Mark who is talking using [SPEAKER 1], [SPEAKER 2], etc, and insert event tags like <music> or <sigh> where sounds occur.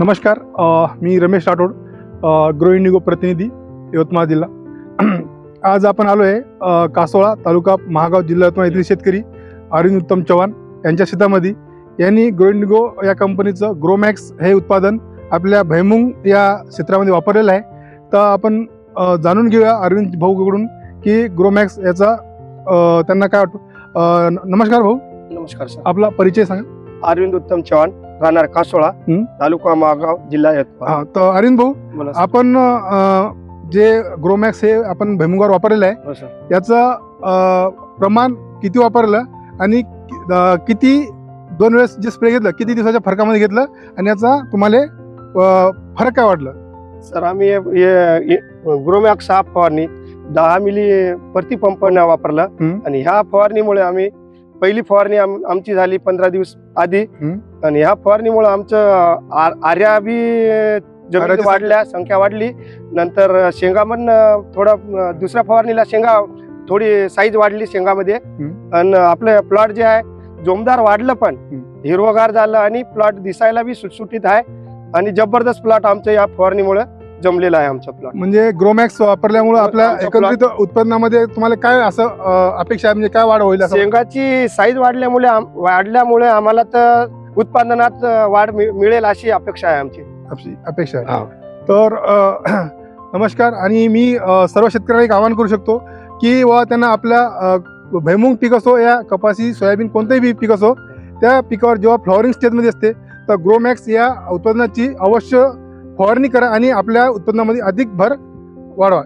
[SPEAKER 1] नमस्कार मी Ramesh Rathod grow Indigo प्रतिनिधी यवतमाळ जिल्हा. <clears throat> आज आपण आलो आहे कासोळा तालुका महागाव जिल्हा यवतमाळ येथील शेतकरी अरविंद उत्तम चव्हाण यांच्या शेतामध्ये. यांनी ग्रो इंडिगो या कंपनीचं ग्रोमॅक्स हे उत्पादन आपल्या भैमुंग या क्षेत्रामध्ये वापरलेलं आहे. तर आपण जाणून घेऊया अरविंद भाऊकडून की ग्रोमॅक्स याचा त्यांना काय वाटतं? नमस्कार भाऊ.
[SPEAKER 2] नमस्कार सर.
[SPEAKER 1] आपला परिचय सांगा.
[SPEAKER 2] अरविंद उत्तम चव्हाण. राहणार कासोळा
[SPEAKER 1] हं.
[SPEAKER 2] तालुका मागाव जिल्हा यवतमाळ
[SPEAKER 1] हा तर अरविंद भाऊ
[SPEAKER 2] बोला सर.
[SPEAKER 1] आपण अ, जे ग्रोमॅक्स हे आपण भैमुगावर वापरलेलं आहे
[SPEAKER 2] हो सर
[SPEAKER 1] याचं अ, प्रमाण किती वापरलं आणि कि- अ, किती दोन वेळेस जे स्प्रे घेतलं किती दिवसाच्या फरकामध्ये घेतलं आणि याचा तुम्हाला अ, फरक काय वाटलं
[SPEAKER 2] सर आम्ही ग्रोमॅक्स हा फवारणी दहा मिली प्रति पंपाने वापरला
[SPEAKER 1] हं.
[SPEAKER 2] आणि ह्या फवारणीमुळे आम्ही पहिली फवारणी आम- आमची झाली पंधरा दिवस आधी. आणि ह्या फवारणीमुळे आमचं आर्या बी जमिनी वाढल्या संख्या वाढली नंतर शेंगामधनं थोडं दुसऱ्या फवारणीला शेंगा थोडी साईज वाढली शेंगामध्ये. आणि आपलं प्लॉट जे आहे जोमदार वाढलं पण. हिरवगार झालं आणि प्लॉट दिसायला बी सुटसुटीत आहे आणि जबरदस्त प्लॉट आमचं या फवारणीमुळे जमलेला आहे आमचा प्लॉट
[SPEAKER 1] म्हणजे ग्रोमॅक्स वापरल्यामुळे आपल्या
[SPEAKER 2] आमचा
[SPEAKER 1] एकंदरीत उत्पन्नामध्ये तुम्हाला काय असं अपेक्षा आहे? म्हणजे काय वाढ होईल असं?
[SPEAKER 2] शेंगाची साईज वाढल्यामुळे वाढल्यामुळे आम्हाला तर उत्पादनात वाढ मिळेल अशी अपेक्षा आहे आमची.
[SPEAKER 1] अपेक्षा आहे.
[SPEAKER 2] हा.
[SPEAKER 1] तर नमस्कार. आणि मी सर्व शेतकऱ्यांना एक आवाहन करू शकतो की व त्यांना आपल्या भैमुंग पीक असो या कपासी सोयाबीन कोणतंही बी पीक असो त्या पिकावर जेव्हा फ्लॉवरिंग स्टेजमध्ये असते तर ग्रोमॅक्स या उत्पादनाची अवश्य फवारणी करा आणि आपल्या उत्पन्नामध्ये अधिक भर वाढवा.